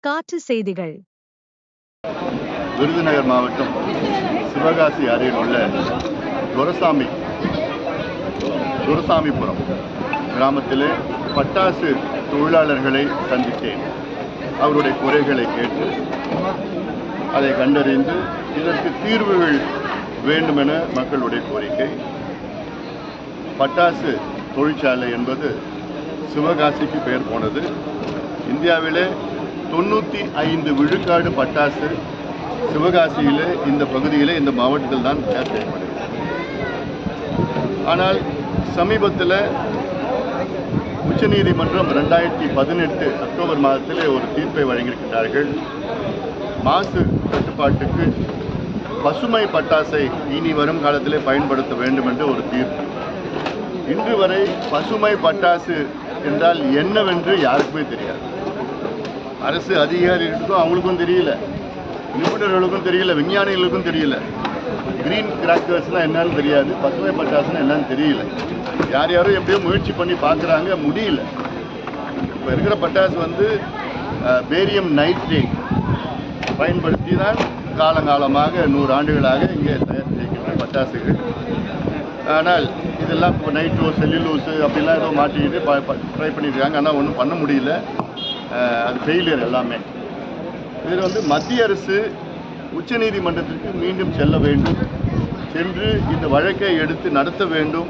காற்று செய்திகள். விருதுநகர் மாவட்டம் சிவகாசி அருகில் உள்ள துரசாமி துரசாமிபுரம் கிராமத்திலே பட்டாசு தொழிலாளர்களை சந்தித்தேன். அவருடைய குறைகளை கேட்டு அதை கண்டறிந்து இதற்கு தீர்வுகள் வேண்டுமென மக்களுடைய கோரிக்கை. பட்டாசு தொழிற்சாலை என்பது சிவகாசிக்கு பெயர் போனது. இந்தியாவிலே தொண்ணூற்றி ஐந்து விழுக்காடு பட்டாசு சிவகாசியில் இந்த பகுதியில் இந்த மாவட்டத்தில் தான் தயார் செய்யப்படுகிறது. ஆனால் சமீபத்தில் உச்சநீதிமன்றம் ரெண்டாயிரத்தி பதினெட்டு அக்டோபர் மாதத்திலே ஒரு தீர்ப்பை வழங்கியிருக்கிறார்கள் மாசு கட்டுப்பாட்டுக்கு பசுமை பட்டாசை இனி வரும் காலத்திலே பயன்படுத்த வேண்டும் என்று ஒரு தீர்ப்பு. இன்று வரை பசுமை பட்டாசு என்றால் என்னவென்று யாருக்குமே தெரியாது. அரசு அதிகாரிகளுக்கும் அவங்களுக்கும் தெரியல. நிபுணர்களுக்கும் தெரியல விஞ்ஞானிகளுக்கும் தெரியல. கிரீன் கிராக்கர்ஸ்னால் என்னன்னு தெரியாது பசுமை பட்டாசுனா என்னன்னு தெரியல. யார் யாரும் எப்படியோ முயற்சி பண்ணி பார்க்குறாங்க முடியல. இப்போ இருக்கிற பட்டாசு வந்து பேரியம் நைட்ரேட் பயன்படுத்தி தான் காலங்காலமாக நூறு ஆண்டுகளாக இங்கே தயார் செய்கின்ற பட்டாசுகள். ஆனால் இதெல்லாம் இப்போ நைட்ரோ செல்லுலோஸு அப்படிலாம் ஏதோ மாட்டிக்கிட்டு ட்ரை பண்ணியிருக்காங்க ஆனால் ஒன்றும் பண்ண முடியல. அது ஃபெயிலியர் எல்லாமே. இதில் வந்து மத்திய அரசு உச்சநீதிமன்றத்திற்கு மீண்டும் செல்ல வேண்டும். சென்று இந்த வழக்கை எடுத்து நடத்த வேண்டும்.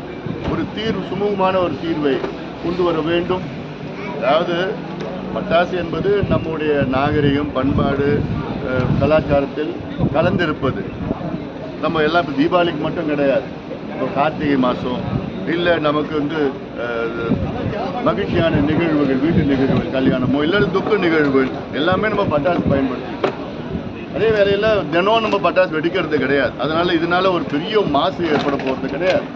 ஒரு தீர்வு சுமூகமான ஒரு தீர்வை கொண்டு வர வேண்டும். அதாவது பட்டாசு என்பது நம்முடைய நாகரிகம் பண்பாடு கலாச்சாரத்தில் கலந்திருப்பது. நம்ம எல்லாம் இப்போ தீபாவளிக்கு மட்டும் கிடையாது. இப்போ கார்த்திகை மாதம் இல்லை நமக்கு வந்து மகிழ்ச்சியான நிகழ்வுகள் வீட்டு நிகழ்வுகள் கல்யாணமோ இல்லை துக்க நிகழ்வுகள் எல்லாமே நம்ம பட்டாசு பயன்படுத்திக்கிறோம் அதே வேலையில் தினம் நம்ம பட்டாசு வெடிக்கிறது கிடையாது. அதனால் இதனால ஒரு பெரிய மாசு ஏற்பட போகிறது கிடையாது.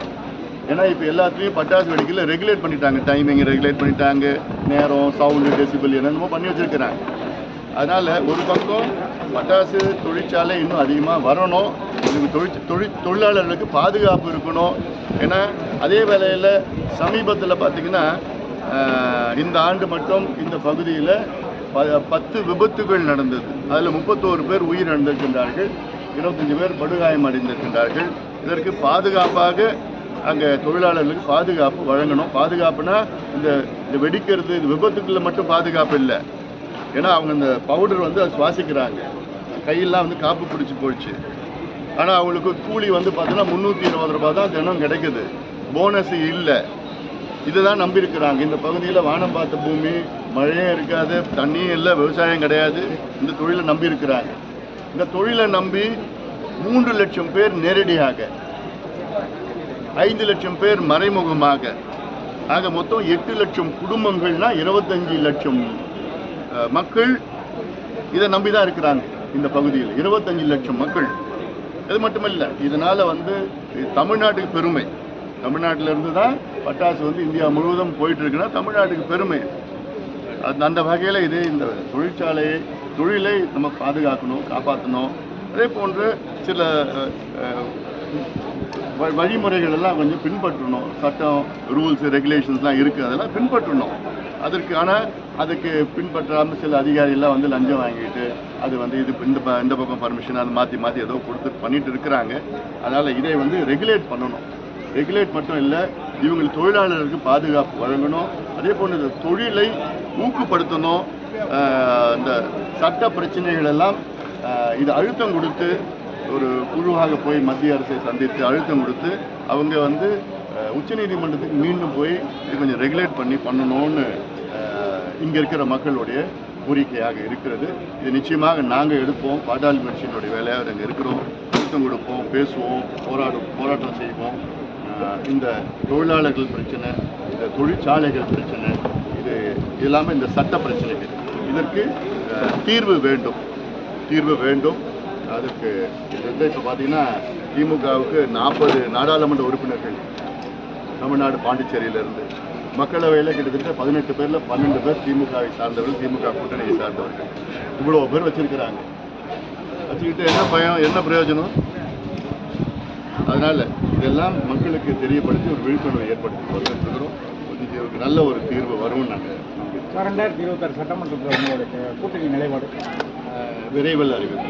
ஏன்னா இப்போ எல்லாத்துலேயும் பட்டாசு வெடிக்கல ரெகுலேட் பண்ணிட்டாங்க. டைமிங் ரெகுலேட் பண்ணிட்டாங்க. நேரம் சவுண்டு டெசிபிள் என்னென்னமோ பண்ணி வச்சிருக்கிறாங்க. அதனால் ஒரு பக்கம் பட்டாசு தொழிற்சாலை இன்னும் அதிகமாக வரணும். இதுக்கு தொழிற் தொழில் தொழிலாளர்களுக்கு பாதுகாப்பு இருக்கணும். ஏன்னா அதே வேளையில் சமீபத்தில் பார்த்திங்கன்னா இந்த ஆண்டு மட்டும் இந்த பகுதியில் ப பத்து விபத்துகள் நடந்தது. அதில் முப்பத்தோரு பேர் உயிர் இழந்திருக்கின்றார்கள் இருபத்தஞ்சு பேர் படுகாயம் அடைந்திருக்கின்றார்கள். இதற்கு பாதுகாப்பாக அங்கே தொழிலாளர்களுக்கு பாதுகாப்பு வழங்கணும். பாதுகாப்புனா இந்த இந்த வெடிக்கிறது இந்த விபத்துக்களில் மட்டும் பாதுகாப்பு இல்லை. ஏன்னா அவங்க இந்த பவுடர் வந்து அதை சுவாசிக்கிறாங்க. கையெல்லாம் வந்து காப்பு பிடிச்சி போயிடுச்சு ஆனால் அவங்களுக்கு கூலி வந்து பார்த்தீங்கன்னா முந்நூற்றி இருபது ரூபா தான் தினம் கிடைக்குது. போனஸ் இல்லை. இதை தான் நம்பியிருக்கிறாங்க. இந்த பகுதியில் வானம் பார்த்த பூமி மழையும் இருக்காது தண்ணியும் இல்லை விவசாயம் கிடையாது. இந்த தொழிலை நம்பியிருக்கிறாங்க. இந்த தொழிலை நம்பி மூன்று லட்சம் பேர் நேரடியாக ஐந்து லட்சம் பேர் மறைமுகமாக ஆக மொத்தம் எட்டு லட்சம் குடும்பங்கள்னா இருபத்தஞ்சு லட்சம் மக்கள் இதை நம்பி தான் இருக்கிறாங்க இந்த பகுதியில். இருபத்தஞ்சு லட்சம் மக்கள். இது மட்டுமல்ல இதனால் வந்து தமிழ்நாட்டுக்கு பெருமை. தமிழ்நாட்டிலிருந்து தான் பட்டாசு வந்து இந்தியா முழுவதும் போயிட்டு இருக்குன்னா தமிழ்நாட்டுக்கு பெருமை. அந்த அந்த வகையில் இது இந்த தொழிற்சாலையை தொழிலை நம்ம பாதுகாக்கணும் காப்பாற்றணும் அதே போன்று சில வ- வழிமுறைகள் எல்லாம் கொஞ்சம் பின்பற்றணும். சட்டம் ரூல்ஸ் ரெகுலேஷன்ஸ்லாம் இருக்குது அதெல்லாம் பின்பற்றணும். அதற்கான அதுக்கு பின்பற்றாமல் சில அதிகாரிகள்லாம் வந்து லஞ்சம் வாங்கிட்டு அது வந்து இது இந்த ப- இந்த பக்கம் பர்மிஷன் அதை மாற்றி மாற்றி ஏதோ கொடுத்து பண்ணிட்டு இருக்கிறாங்க. அதனால் இதை வந்து ரெகுலேட் பண்ணணும். ரெகுலேட் மட்டும் இல்லை இவங்க தொழிலாளர்களுக்கு பாதுகாப்பு வழங்கணும். அதே போன்று இந்த தொழிலை ஊக்குப்படுத்தணும். இந்த சட்ட பிரச்சனைகள் எல்லாம் இது அழுத்தம் கொடுத்து ஒரு குழுவாக போய் மத்திய அரசை சந்தித்து அழுத்தம் கொடுத்து அவங்க வந்து உச்சநீதிமன்றத்துக்கு மீண்டும் போய் இது கொஞ்சம் ரெகுலேட் பண்ணி பண்ணணும்னு இங்கே இருக்கிற மக்களுடைய கோரிக்கையாக இருக்கிறது. இது நிச்சயமாக நாங்கள் எடுப்போம். பாட்டாளி கட்சியினுடைய வேலையாக நாங்கள் இருக்கிறோம். அழுத்தம் கொடுப்போம் பேசுவோம் போராடும் போராட்டம் செய்வோம். இந்த தொழிலாளர்கள் பிரச்சனை இந்த தொழிற்சாலைகள் பிரச்சனை இது எல்லாமே இந்த சட்ட பிரச்சனைகள். இதற்கு தீர்வு வேண்டும். தீர்வு வேண்டும். அதுக்கு இது வந்து இப்போ பார்த்தீங்கன்னா திமுகவுக்கு நாற்பது நாடாளுமன்ற உறுப்பினர்கள் தமிழ்நாடு பாண்டிச்சேரியிலிருந்து. மக்களவையில் கிட்டத்தட்ட பதினெட்டு பேரில் பன்னெண்டு பேர் திமுகவை சார்ந்தவர்கள் திமுக கூட்டணியை சார்ந்தவர்கள். இவ்வளோ பேர் வச்சிருக்கிறாங்க. வச்சுக்கிட்டு என்ன பயம் என்ன பிரயோஜனம்? அதனால இதெல்லாம் மக்களுக்கு தெரியப்படுத்தி ஒரு விழிப்புணர்வை ஏற்படுத்தி ஒரு நல்ல ஒரு தீர்வு வரும்னு நாங்கள் ரெண்டாயிரத்தி இருபத்தாறு சட்டமன்றத்தில் கூட்டணி நிலைப்பாடு. விரைவில் அறிவிக்கும்